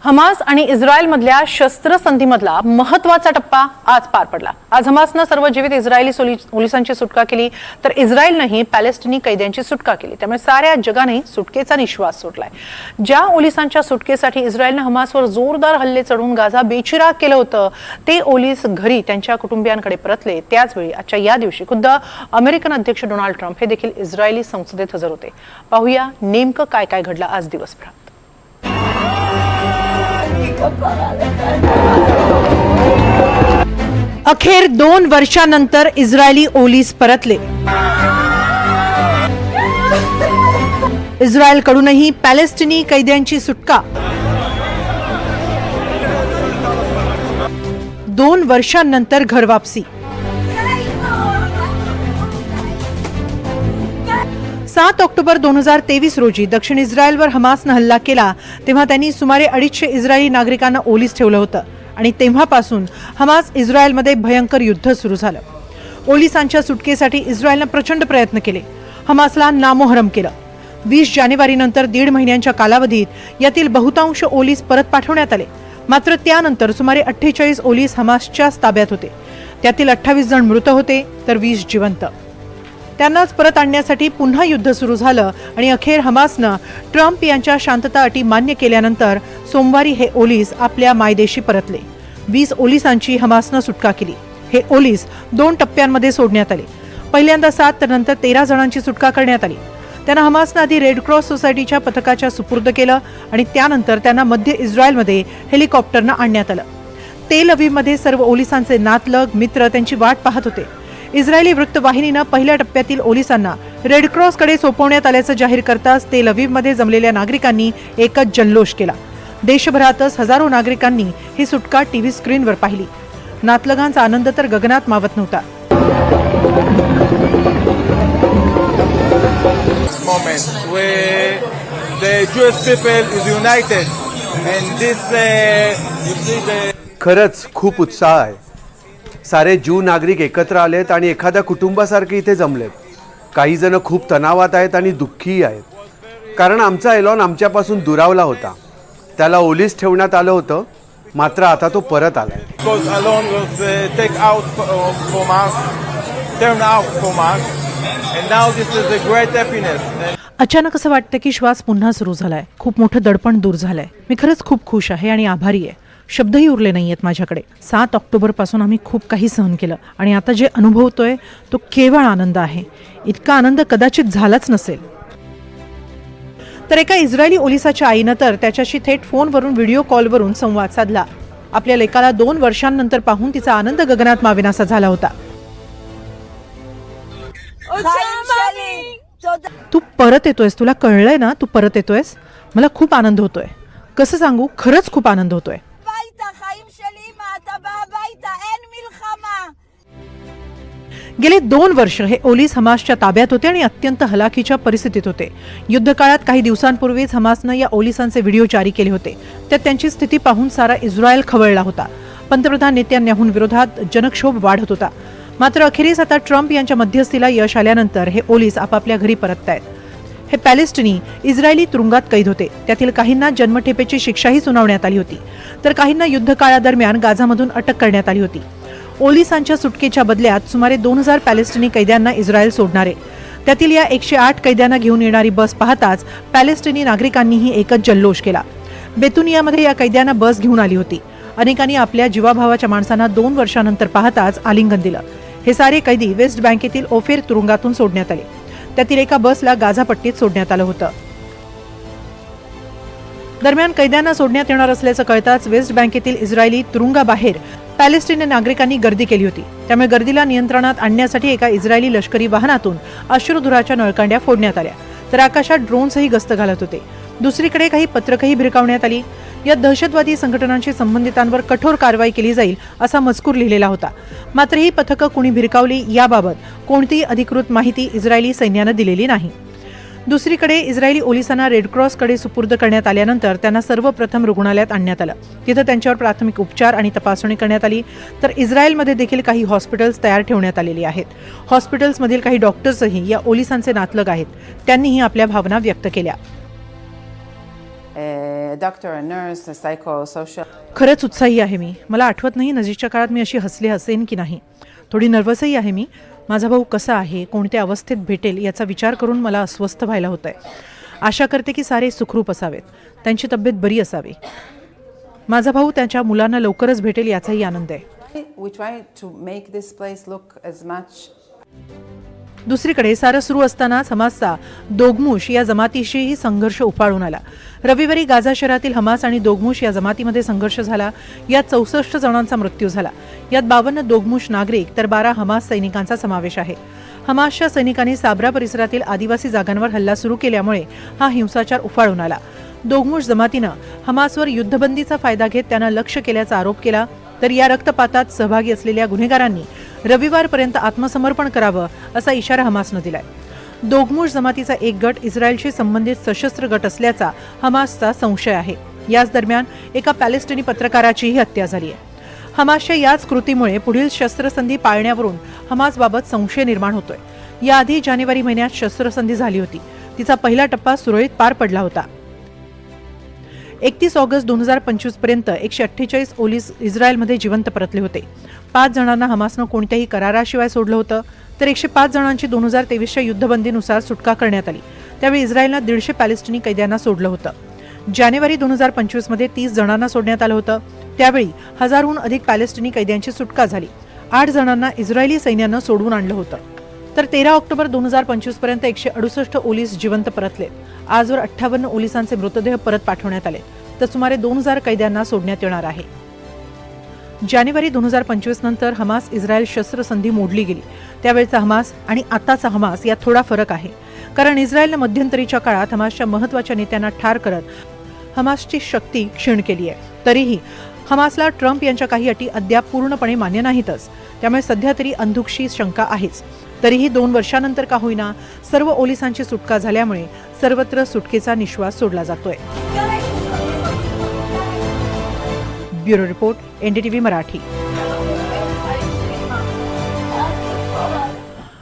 Hamas आणि इस्रायलमधल्या शस्त्रसंधीमधला महत्त्वाचा टप्पा आज पार पडला. आज हमासनं सर्व जीवित इस्रायली पोलिसांची सुटका केली तर इस्रायलनंही पॅलेस्टिनी कैद्यांची सुटका केली. त्यामुळे साऱ्या जगाने सुटकेचा निश्वास सोडलाय. ज्या ओलिसांच्या सुटकेसाठी इस्रायलनं हमासवर जोरदार हल्ले चढून गाझा बेचिराग केलं होतं ते ओलीस घरी त्यांच्या कुटुंबियांकडे परतले. त्याचवेळी आजच्या या दिवशी खुद्द अमेरिकन अध्यक्ष डोनाल्ड ट्रम्प हे देखील इस्रायली संसदेत हजर होते. पाहूया नेमकं काय काय घडलं आज दिवसभरात. अखेर दोन वर्षानंतर इस्रायली ओलीस परतले. इस्रायलकडूनही पॅलेस्टिनी कैद्यांची सुटका. दोन वर्षांनंतर घरवापसी सात ऑक्टोबर दोन हजार तेवीस रोजी दक्षिण इस्रायलवर हमासनं हल्ला केला तेव्हा त्यांनी सुमारे अडीचशे इस्रायली नागरिकांना ओलीस ठेवलं होतं आणि तेव्हापासून हमास इस्रायलमध्ये भयंकर युद्ध सुरू झालं. ओलिसांच्या सुटकेसाठी इस्रायलनं प्रचंड प्रयत्न केले. हमासला नामोहरम केलं. वीस जानेवारीनंतर दीड महिन्यांच्या कालावधीत यातील बहुतांश ओलीस परत पाठवण्यात आले. मात्र त्यानंतर सुमारे अठ्ठेचाळीस ओलीस हमासच्याच ताब्यात होते. त्यातील अठ्ठावीस जण मृत होते तर वीस जिवंत. त्यांनाच परत आणण्यासाठी पुन्हा युद्ध सुरू झालं आणि अखेर हमासनं ट्रम्प यांच्या शांतता अटी मान्य केल्यानंतर सोमवारी हे ओलीस आपल्या मायदेशी परतले. वीस ओलिसांची हमासनं सुटका केली. हे ओलीस दोन टप्प्यांमध्ये सोडण्यात आले. पहिल्यांदा सात तर नंतर तेरा जणांची सुटका करण्यात आली. त्यांना हमासनं आधी रेड क्रॉस सोसायटीच्या पथकाच्या सुपूर्द केलं आणि त्यानंतर त्यांना मध्य इस्रायलमध्ये हेलिकॉप्टरनं आणण्यात आलं. तेल अवीमध्ये सर्व ओलिसांचे नातलग मित्र त्यांची वाट पाहत होते. इस्रायली वृत्तवाहिनीनं पहिल्या टप्प्यातील ओलिसांना रेड क्रॉसकडे सोपवण्यात आल्याचं जाहीर करताच तेल अवीवमध्ये जमलेल्या नागरिकांनी एकच जल्लोष केला. देशभरातच हजारो नागरिकांनी ही सुटका टीव्ही स्क्रीनवर पाहिली. नातलगांचा आनंद तर गगनात मावत नव्हता. Moment where the Jewish people is united and this uh, you see the खरंच खूप उत्साह आहे. सारे ज्यू नागरिक एकत्र आलेत आणि एखाद्या कुटुंबासारखे इथे जमलेत. काही जण खूप तणावात आहेत आणि दुःखीही आहेत. कारण आमचा एलॉन आमच्यापासून दुरावला होता. त्याला ओलीस ठेवण्यात आलं होतं. मात्र आता तो परत was uh, uh, अचानक असं वाटतं की श्वास पुन्हा सुरू झालाय. खूप मोठं दडपण दूर झालंय. मी खरंच खूप खुश आहे आणि आभारी आहे. शब्दही उरले नाही आहेत माझ्याकडे. सात ऑक्टोबरपासून आम्ही खूप काही सहन केलं आणि आता जे अनुभवतोय तो केवळ आनंद आहे. इतका आनंद कदाचित झालाच नसेल. तर एका इस्रायली ओलिसाच्या आईनं तर त्याच्याशी थेट फोनवरून व्हिडिओ कॉलवरून संवाद साधला. आपल्या लेकाला दोन वर्षांनंतर पाहून तिचा आनंद गगनात माविनासा झाला होता. तू परत येतोयस तुला कळलंय ना? तू परत येतोयस? मला खूप आनंद होतोय. कसं सांगू? खरंच खूप आनंद होतोय. गेले दोन वर्ष हे ओलीस हमासच्या ताब्यात होते आणि अत्यंत हलाखीच्या परिस्थितीत होते. युद्धकाळात काही दिवसांपूर्वीच हमासनं या ओलिसांचे व्हिडिओ जारी केले होते. त्यात त्यांची स्थिती पाहून सारा इस्रायल खवळला होता. पंतप्रधान नेत्यान्याहून विरोधात जनक्षोभ वाढत होता. मात्र अखेरीस आता ट्रम्प यांच्या मध्यस्थीला यश आल्यानंतर हे ओलीस आपापल्या घरी परततायत. हे पॅलेस्टिनी इस्रायली तुरुंगात कैद होते. त्यातील काहींना जन्मठेपेची शिक्षाही सुनावण्यात आली होती. तर काहींना युद्धकाळादरम्यान गाझामधून अटक करण्यात आली होती. ओलिसांच्या सुटकेच्या बदल्यात सुमारे दोन हजार पॅलेस्टिनी कैद्यांना इस्रायल सोडणारे. त्यातील या एकशे आठ कैद्यांना घेऊन येणारी बस पाहताच पॅलेस्टिनी नागरिकांनीही एकच जल्लोष केला. बेतुनियामध्ये या कैद्यांना बस घेऊन आली होती. अनेकांनी आपल्या जीवाभावाच्या माणसांना दोन वर्षानंतर पाहताच आलिंगन दिलं. हे सारे कैदी वेस्ट बँकेतील ओफेर तुरुंगातून सोडण्यात आले. त्यातील एका बसला गाझापट्टीत सोडण्यात आलं होतं. दरम्यान कैद्यांना सोडण्यात येणार असल्याचं कळताच वेस्ट बँकेतील इस्रायली तुरुंगाबाहेर पॅलेस्टिनी नागरिकांनी गर्दी केली होती. त्यामुळे गर्दीला नियंत्रणात आणण्यासाठी एका इस्रायली लष्करी वाहनातून अश्रुधुराच्या नळकांड्या फोडण्यात आल्या. तर आकाशात ड्रोन्सही गस्त घालत होते. दुसरीकडे काही पत्रकही भिरकावण्यात आली. या दहशतवादी संघटनांशी संबंधितांवर कठोर कारवाई केली जाईल असा मजकूर लिहिलेला होता. मात्र ही पथकं कुणी भिरकावली याबाबत कोणतीही अधिकृत माहिती इस्रायली सैन्यानं दिलेली नाही. दुसरीकडे इस्रायली ओलिसांना रेडक्रॉसकडे सुपूर्द करण्यात आल्यानंतर त्यांना सर्वप्रथम रुग्णालयात आणण्यात आलं. तिथं त्यांच्यावर प्राथमिक उपचार आणि तपासणी करण्यात आली. तर इस्रायलमध्ये देखील काही हॉस्पिटल्स तयार ठेवण्यात आलेली आहेत. हॉस्पिटल्समधील काही डॉक्टर्सही या ओलिसांचे नातलग आहेत. त्यांनीही आपल्या भावना व्यक्त केल्या. खरंच उत्साही आहे मी. मला आठवत नाही नजीकच्या काळात मी अशी हसले हसेन की नाही. थोडी नर्वसही आहे मी. माझा भाऊ कसा आहे कोणत्या अवस्थेत भेटेल याचा विचार करून मला अस्वस्थ व्हायला होत आहे आशा करते की सारे सुखरूप असावेत. त्यांची तब्येत बरी असावी. माझा भाऊ त्याच्या मुलांना लवकरच भेटेल याचाही आनंद आहे. दुसरीकडे सारं सुरू असतानाच हमासचा दोगमुश या जमातीशीही संघर्ष उफाळून आला. रविवारी गाझा शहरातील हमास आणि दोगमुश या जमातीमध्ये संघर्ष झाला. यात चौसष्ट जणांचा मृत्यू झाला. यात बावन्न दोगमुश नागरिक तर बारा हमास सैनिकांचा समावेश आहे. हमासच्या सैनिकांनी साबरा परिसरातील आदिवासी जागांवर हल्ला सुरू केल्यामुळे हा हिंसाचार उफाळून आला. दोगमुश जमातीनं हमासवर युद्धबंदीचा फायदा घेत त्यांना लक्ष्य केल्याचा आरोप केला तर या रक्तपातात सहभागी असलेल्या गुन्हेगारांनी रविवारपर्यंत आत्मसमर्पण करावं असा इशारा हमासनं दिलाय. दोगमुश जमातीचा एक गट इस्रायलशी संबंधित सशस्त्र गट असल्याचा हमासचा संशय आहे. याच दरम्यान एका पॅलेस्टिनी पत्रकाराचीही हत्या झाली आहे. हमासच्या याच कृतीमुळे पुढील शस्त्रसंधी पाळण्यावरून हमासबाबत संशय निर्माण होतोय. याआधी जानेवारी महिन्यात शस्त्रसंधी झाली होती. तिचा पहिला टप्पा सुरळीत पार पडला होता. एकतीस ऑगस्ट दोन हजार पंचवीसपर्यंत एकशे अठ्ठेचाळीस ओलीस इस्रायलमध्ये जिवंत परतले होते. पाच जणांना हमासनं कोणत्याही कराराशिवाय सोडलं होतं तर एकशे पाच जणांची दोन हजार तेवीसच्या युद्धबंदीनुसार सुटका करण्यात आली. त्यावेळी इस्रायलनं दीडशे पॅलेस्टिनी कैद्यांना सोडलं होतं. जानेवारी दोन हजार पंचवीसमध्ये तीस जणांना सोडण्यात आलं होतं. त्यावेळी हजारहून अधिक पॅलेस्टिनी कैद्यांची सुटका झाली. आठ जणांना इस्रायली सैन्यानं सोडवून आणलं होतं. तर तेरा ऑक्टोबर दोन हजार पंचवीसपर्यंत एकशे अडुसष्ट ओलीस जिवंत परतले. आजवर अठ्ठावन्न ओलिसांचे मृतदेह परत पाठवण्यात आले. तर सुमारे दोन हजार कैद्यांना सोडण्यात येणार आहे. जानेवारी दोन हजार पंचवीस नंतर हमास इस्रायल शस्त्रसंधी मोडली गेली. त्यावेळचा हमास आणि आताचा हमास यात थोडा फरक आहे. कारण इस्रायलनं मध्यंतरीच्या काळात हमासच्या महत्त्वाच्या नेत्यांना ठार करत हमासची शक्ती क्षीण केली आहे. तरीही हमासला ट्रम्प यांच्या काही अटी अद्याप पूर्णपणे मान्य नाहीतच. त्यामुळे सध्या तरी अंधुकशी शंका आहेच. तरीही दोन वर्षानंतर का होईना सर्व ओलिसांची सुटका झाल्यामुळे सर्वत्र सुटकेचा निश्वास सोडला जातोय. Bureau report NDTV Marathi.